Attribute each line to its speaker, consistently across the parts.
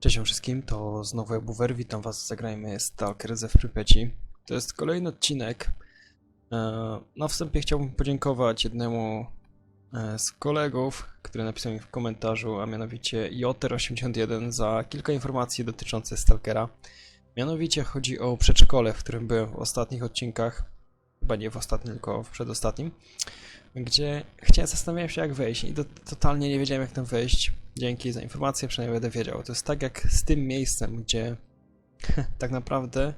Speaker 1: Cześć wszystkim, to znowu Ebuwer, witam was, zagrajmy Stalker ze Prypeci. To jest kolejny odcinek. E, Na wstępie chciałbym podziękować jednemu e, z kolegów, który napisał mi w komentarzu, a mianowicie Joter81 za kilka informacji dotyczących Stalkera. Mianowicie chodzi o przedszkole, w którym byłem w ostatnich odcinkach, chyba nie w ostatnim, tylko w przedostatnim, gdzie chciałem, zastanawiałem się jak wejść i to, totalnie nie wiedziałem jak tam wejść. Dzięki za informację, przynajmniej będę wiedział. To jest tak jak z tym miejscem, gdzie tak naprawdę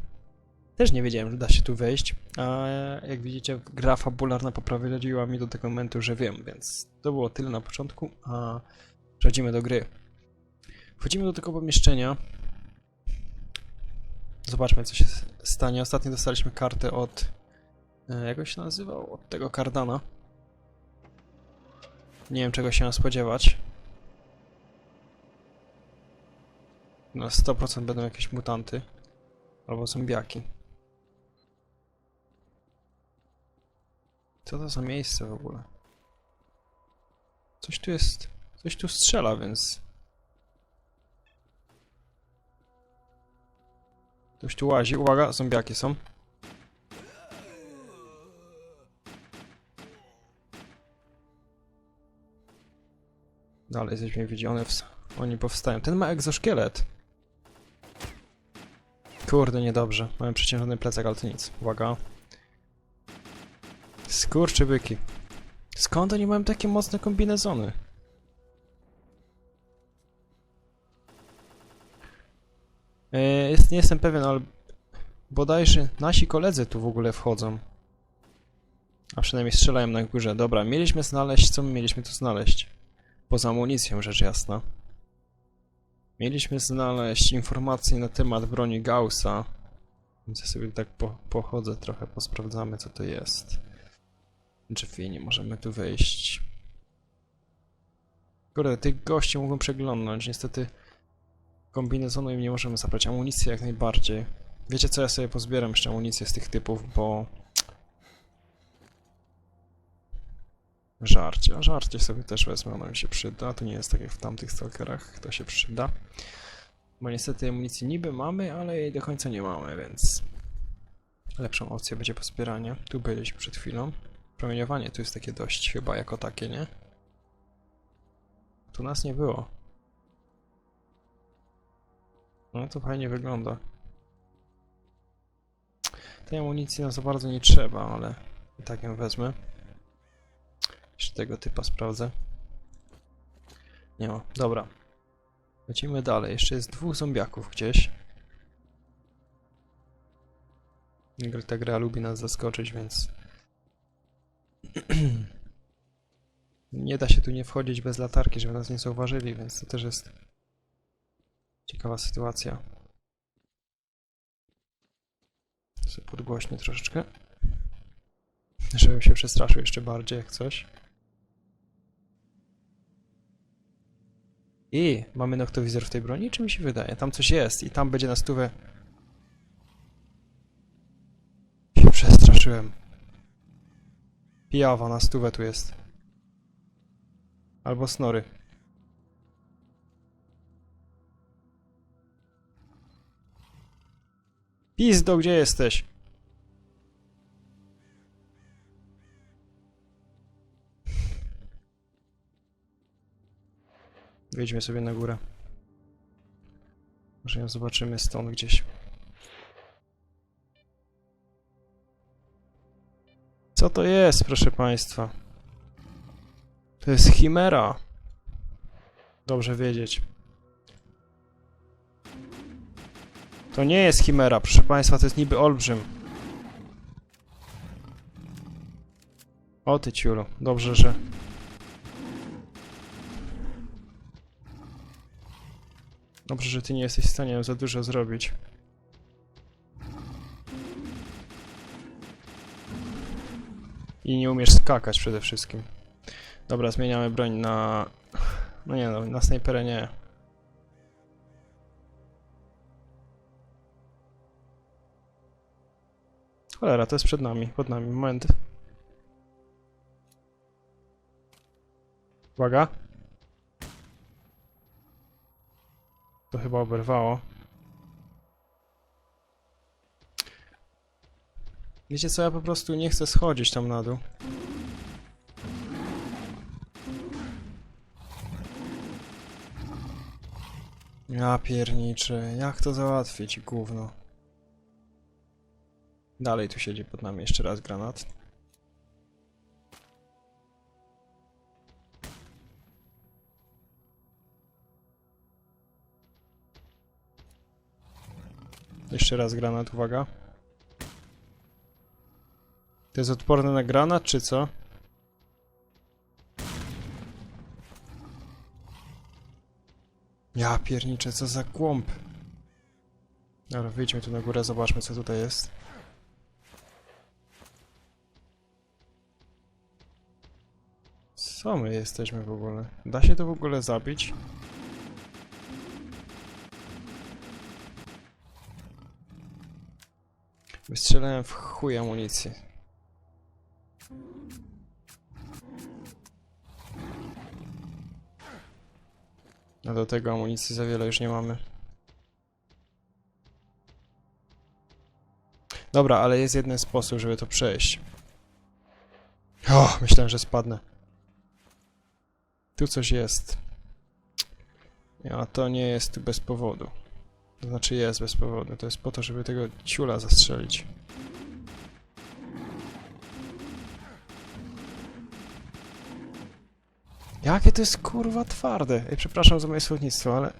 Speaker 1: też nie wiedziałem, że da się tu wejść, a jak widzicie, gra fabularna poprowadziła mi do tego momentu, że wiem, więc to było tyle na początku, a przechodzimy do gry. Wchodzimy do tego pomieszczenia. Zobaczmy, co się stanie. Ostatnio dostaliśmy kartę od... e, Jak on się nazywał? Od tego Cardana. Nie wiem, czego się spodziewać. Na 100% będą jakieś mutanty. Albo zombiaki. Co to za miejsce w ogóle? Coś tu jest... Coś tu strzela, więc... Ktoś tu łazi. Uwaga, zombiaki są. Dalej jesteśmy widzione. W... Oni powstają. Ten ma egzoszkielet. Kurde, niedobrze. Mamy przeciążony plecak, ale to nic. Uwaga. Skurczybyki. Skąd oni mają takie mocne kombinezony? E, Jest, nie jestem pewien, ale bodajże nasi koledzy tu w ogóle wchodzą. A przynajmniej strzelają na górze. Dobra, mieliśmy znaleźć, co my mieliśmy tu znaleźć? Poza amunicją, rzecz jasna. Mieliśmy znaleźć informacje na temat broni Gaussa. Więc ja sobie tak po, pochodzę trochę, posprawdzamy co to jest. Drzwi, nie możemy tu wejść. Kurde, tych gości mogą przeglądnąć. Niestety kombinezonu im nie możemy zabrać. Amunicję jak najbardziej. Wiecie co, ja sobie pozbieram jeszcze amunicję z tych typów, bo... Żarcie, a żarcie sobie też wezmę, ono mi się przyda. To nie jest tak jak w tamtych stalkerach, to się przyda. Bo niestety amunicji niby mamy, ale jej do końca nie mamy, więc... Lepszą opcją będzie pozbieranie. Tu byliśmy przed chwilą. Promieniowanie tu jest takie dość chyba jako takie, nie? Tu nas nie było. No to fajnie wygląda. Tej amunicji nam za bardzo nie trzeba, ale i tak ją wezmę. Tego typa sprawdzę. Nie ma. Dobra. Lecimy dalej. Jeszcze jest dwóch zombiaków gdzieś. Ta gra lubi nas zaskoczyć, więc... nie da się tu nie wchodzić bez latarki, żeby nas nie zauważyli, więc to też jest ciekawa sytuacja. Sobie podgłośnię troszeczkę. Żebym się przestraszył jeszcze bardziej jak coś. I mamy noktowizor w tej broni, czy mi się wydaje? Tam coś jest i tam będzie na stówę. Się przestraszyłem. Pijawa na stówę tu jest. Albo snory. Pizdo, gdzie jesteś? Wejdźmy sobie na górę. Może ją zobaczymy stąd gdzieś. Co to jest, proszę państwa? To jest chimera. Dobrze wiedzieć. To nie jest chimera, proszę państwa, to jest niby olbrzym. O ty ciulu, dobrze, że... Dobrze, że ty nie jesteś w stanie za dużo zrobić. I nie umiesz skakać przede wszystkim. Dobra, zmieniamy broń na... No nie no, na snajperę nie. Cholera, to jest przed nami, pod nami, moment. Uwaga. To chyba oberwało. Wiecie co, ja po prostu nie chcę schodzić tam na dół. Ja pierniczę, jak to załatwić, gówno. Dalej tu siedzi pod nami jeszcze raz granat. Jeszcze raz granat, uwaga. To jest odporne na granat, czy co? Ja pierniczę, co za głąb. Dobra, wyjdźmy tu na górę, zobaczmy co tutaj jest. Co my jesteśmy w ogóle? Da się to w ogóle zabić? Wystrzelałem w chuj amunicji. A do tego amunicji za wiele już nie mamy. Dobra, ale jest jeden sposób, żeby to przejść. O, myślałem, że spadnę. Tu coś jest. A to nie jest bez powodu. To znaczy jest bez powodu. To jest po to, żeby tego ciula zastrzelić. Jakie to jest kurwa twarde. Ej, przepraszam za moje słownictwo, ale...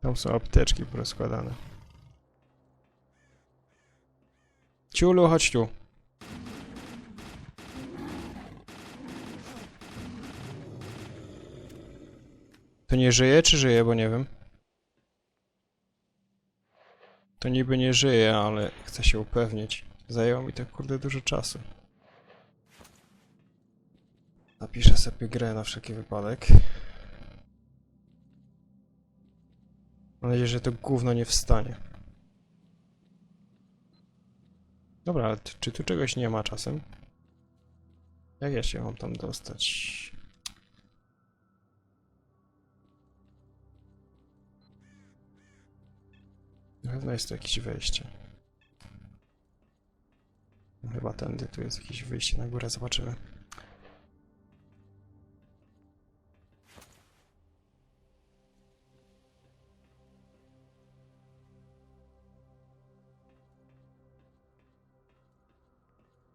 Speaker 1: Tam są apteczki porozkładane. Ciulu, chodź tu. To nie żyje, czy żyje, bo nie wiem. To niby nie żyje, ale chcę się upewnić. Zajęło mi to kurde dużo czasu. Napiszę sobie grę na wszelki wypadek. Mam nadzieję, że to gówno nie wstanie. Dobra, ale czy tu czegoś nie ma czasem? Jak ja się mam tam dostać? Na pewno jest tu jakieś wejście. Chyba tędy, tu jest jakieś wyjście na górę, zobaczymy.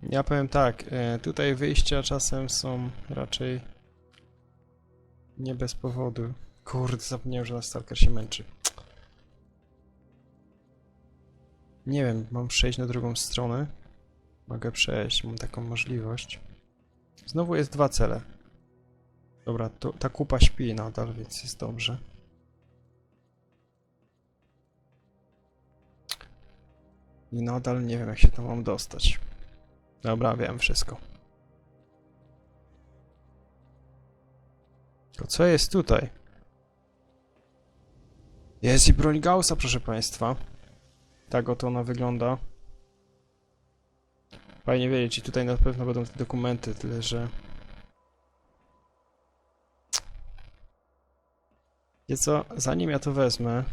Speaker 1: Ja powiem tak, e, tutaj wyjścia czasem są raczej nie bez powodu. Kurde, zapomniałem, że na Stalker się męczy. Nie wiem, mam przejść na drugą stronę. Mogę przejść, mam taką możliwość. Znowu jest dwa cele. Dobra, to, ta kupa śpi nadal, więc jest dobrze. I nadal nie wiem, jak się tam mam dostać. Dobra, wiem wszystko. To co jest tutaj? Jest i broń Gaussa, proszę państwa. Tak oto ona wygląda. Fajnie wiedzieć, i tutaj na pewno będą te dokumenty, tyle że... Wie co, zanim ja to wezmę,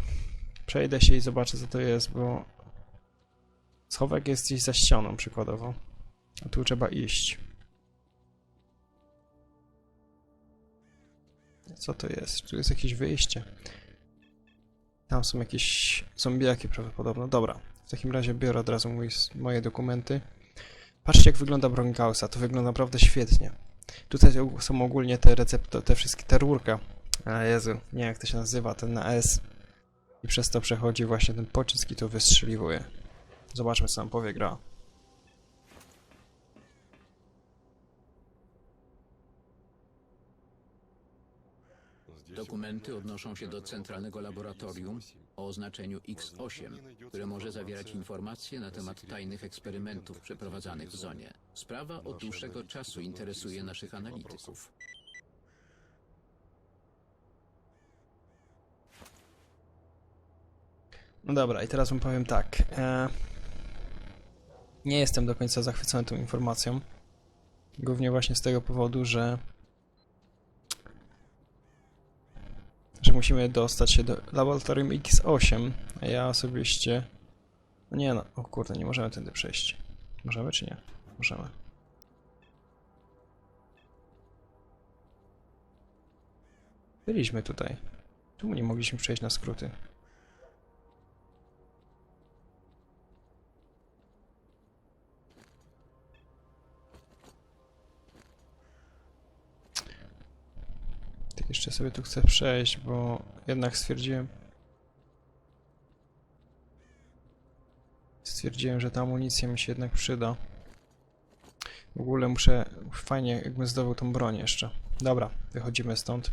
Speaker 1: przejdę się i zobaczę co to jest, bo... Schowek jest gdzieś za ścianą przykładowo. A tu trzeba iść. Co to jest? Tu jest jakieś wyjście. Tam są jakieś zombiaki prawdopodobnie. Dobra, w takim razie biorę od razu mój, moje dokumenty. Patrzcie jak wygląda broń Gaussa, to wygląda naprawdę świetnie. Tutaj są ogólnie te recepty, te wszystkie, te rurka. A Jezu, nie jak to się nazywa, ten na S. I przez to przechodzi właśnie ten pocisk i to wystrzeliwuje. Zobaczmy co nam powie gra.
Speaker 2: Dokumenty odnoszą się do centralnego laboratorium o oznaczeniu X8, które może zawierać informacje na temat tajnych eksperymentów przeprowadzanych w zonie. Sprawa od dłuższego czasu interesuje naszych analityków.
Speaker 1: No dobra, i teraz wam powiem tak. E, nie jestem do końca zachwycony tą informacją. Głównie właśnie z tego powodu, że musimy dostać się do laboratorium X8, a ja osobiście nie no, o kurde, nie możemy tędy przejść. Możemy czy nie? Możemy. Byliśmy tutaj. Czemu nie mogliśmy przejść na skróty? Jeszcze sobie tu chcę przejść, bo jednak stwierdziłem. Stwierdziłem, że ta amunicja mi się jednak przyda. W ogóle muszę. Fajnie, jakbym zdobył tą broń jeszcze. Dobra, wychodzimy stąd.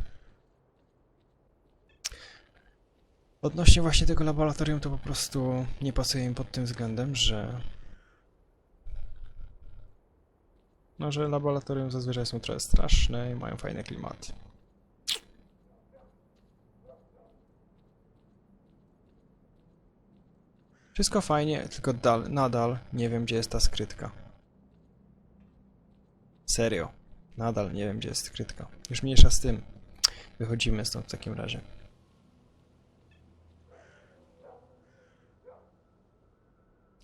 Speaker 1: Odnośnie właśnie tego laboratorium, to po prostu nie pasuje mi pod tym względem, że. No, że laboratorium zazwyczaj są trochę straszne i mają fajne klimaty. Wszystko fajnie, tylko dal, nadal nie wiem, gdzie jest ta skrytka. Serio. Nadal nie wiem, gdzie jest skrytka. Już mniejsza z tym. Wychodzimy stąd w takim razie.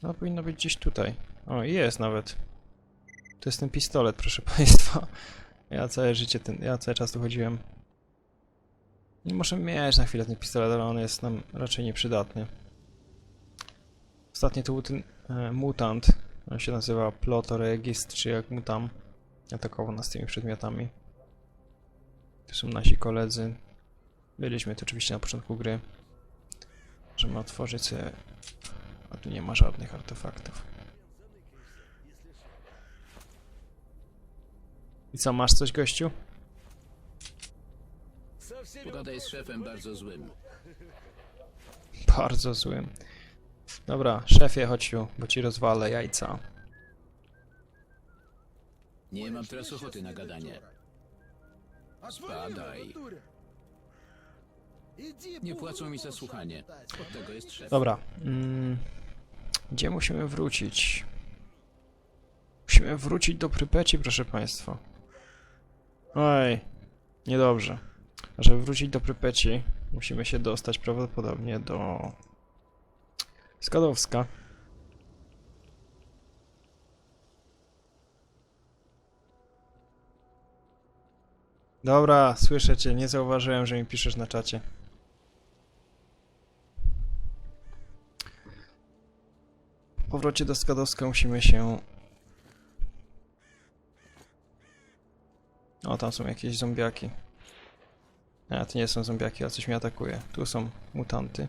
Speaker 1: No, powinno być gdzieś tutaj. O, jest nawet. To jest ten pistolet, proszę państwa. Ja całe życie, ten, ja cały czas tu chodziłem. Nie możemy mieć na chwilę ten pistolet, ale on jest nam raczej nieprzydatny. Ostatnio to był ten e, mutant. On się nazywa Plotoregist, czy jak mu tam atakował nas tymi przedmiotami. To są nasi koledzy. Byliśmy tu oczywiście na początku gry. Możemy otworzyć sobie... A tu nie ma żadnych artefaktów. I co, masz coś, gościu?
Speaker 2: Pogadaj z szefem bardzo złym.
Speaker 1: Bardzo złym. Dobra, szefie, chodź tu, bo ci rozwalę jajca.
Speaker 2: Nie mam teraz ochoty na gadanie. Spadaj. Nie płacą mi za słuchanie. Od tego jest szef.
Speaker 1: Dobra. Mm, gdzie musimy wrócić? Musimy wrócić do Prypeci, proszę państwa. Oj, niedobrze. Żeby wrócić do Prypeci, musimy się dostać prawdopodobnie do Skadowska. Dobra, słyszę cię, nie zauważyłem, że mi piszesz na czacie. Po powrocie do Skadowska musimy się... O, tam są jakieś zombiaki. A, to nie są zombiaki, a coś mnie atakuje. Tu są mutanty.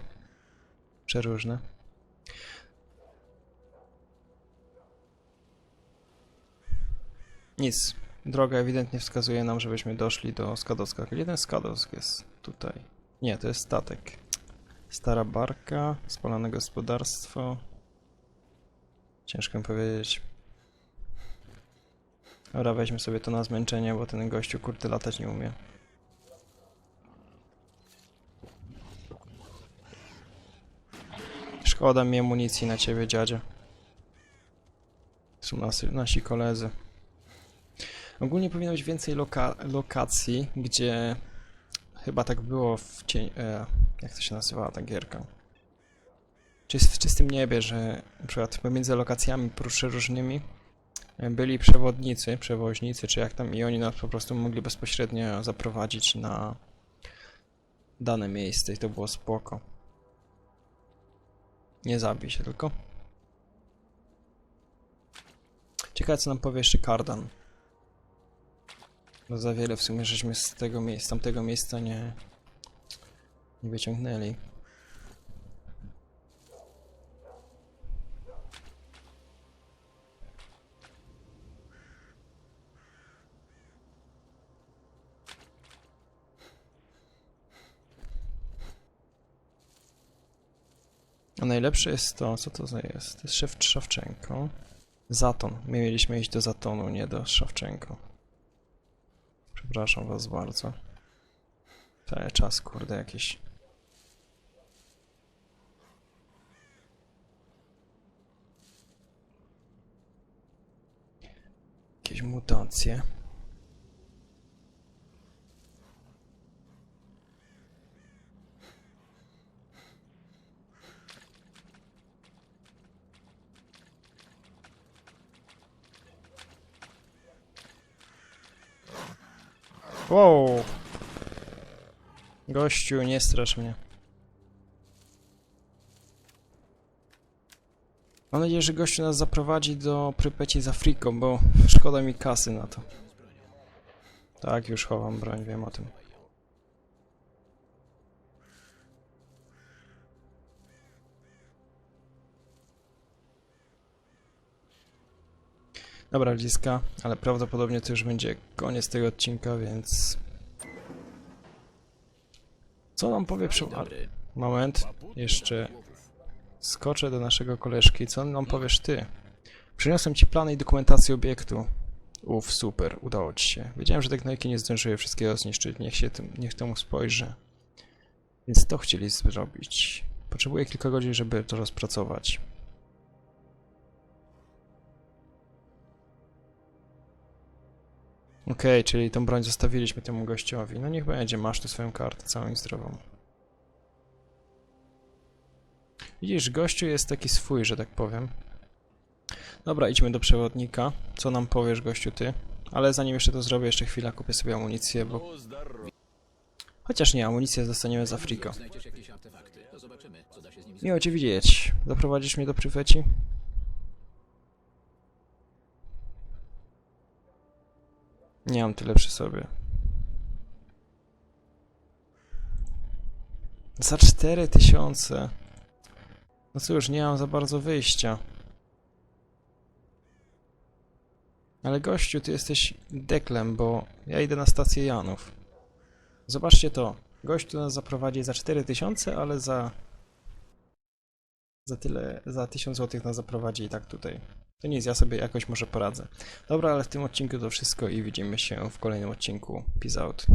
Speaker 1: Przeróżne. Nic. Droga ewidentnie wskazuje nam, żebyśmy doszli do Skadowska. Ten Skadowsk jest? Tutaj. Nie, to jest statek. Stara barka, spalone gospodarstwo. Ciężko mi powiedzieć. Dobra, weźmy sobie to na zmęczenie, bo ten gościu kurde latać nie umie. Szkoda mi amunicji na ciebie, dziadzie. Są nasi, nasi koledzy. Ogólnie powinno być więcej loka lokacji, gdzie chyba tak było w cień... E, jak to się nazywała ta gierka? Czy jest w czystym niebie, że na przykład pomiędzy lokacjami różnymi byli przewodnicy, przewoźnicy, czy jak tam, i oni nas po prostu mogli bezpośrednio zaprowadzić na dane miejsce i to było spoko. Nie zabij się tylko. Ciekawe co nam powie jeszcze Kardan. No za wiele w sumie żeśmy z tego miejsca, tamtego miejsca nie, nie wyciągnęli. A najlepsze jest to, co to za jest? To jest szef Szawczenko. Zaton. My mieliśmy iść do Zatonu, nie do Szawczenko. Przepraszam was bardzo. Cały czas, kurde, jakieś... Jakieś mutacje. Wow! Gościu, nie strasz mnie. Mam nadzieję, że gościu nas zaprowadzi do Prypeci z Afriką, bo szkoda mi kasy na to. Tak, już chowam broń, wiem o tym. Dobra, bliska, ale prawdopodobnie to już będzie koniec tego odcinka, więc... Co nam powie przy... a. Moment, jeszcze skoczę do naszego koleżki. Co nam powiesz ty? Przyniosłem ci plany i dokumentację obiektu. Uf, super, udało ci się. Wiedziałem, że techniki nie zdążyły wszystkiego zniszczyć. Niech się tym, niech temu spojrzy. Więc to chcieli zrobić. Potrzebuję kilka godzin, żeby to rozpracować. Okej, czyli tą broń zostawiliśmy temu gościowi. No niech będzie, masz tu swoją kartę całą i zdrową. Widzisz, gościu jest taki swój, że tak powiem. Dobra, idźmy do przewodnika. Co nam powiesz, gościu, ty? Ale zanim jeszcze to zrobię, jeszcze chwila kupię sobie amunicję, bo... Chociaż nie, amunicję dostaniemy
Speaker 2: z nimi
Speaker 1: Miło cię widzieć. Zaprowadzisz mnie do pryfeci? Nie mam tyle przy sobie. Za 4000. No cóż, nie mam za bardzo wyjścia. Ale gościu, ty jesteś deklem, bo ja idę na stację Janów. Zobaczcie to. Gościu nas zaprowadzi za 4000, ale za za tyle, za 1000 zł nas zaprowadzi i tak tutaj. To nic, ja sobie jakoś może poradzę. Dobra, ale w tym odcinku to wszystko i widzimy się w kolejnym odcinku. Peace out.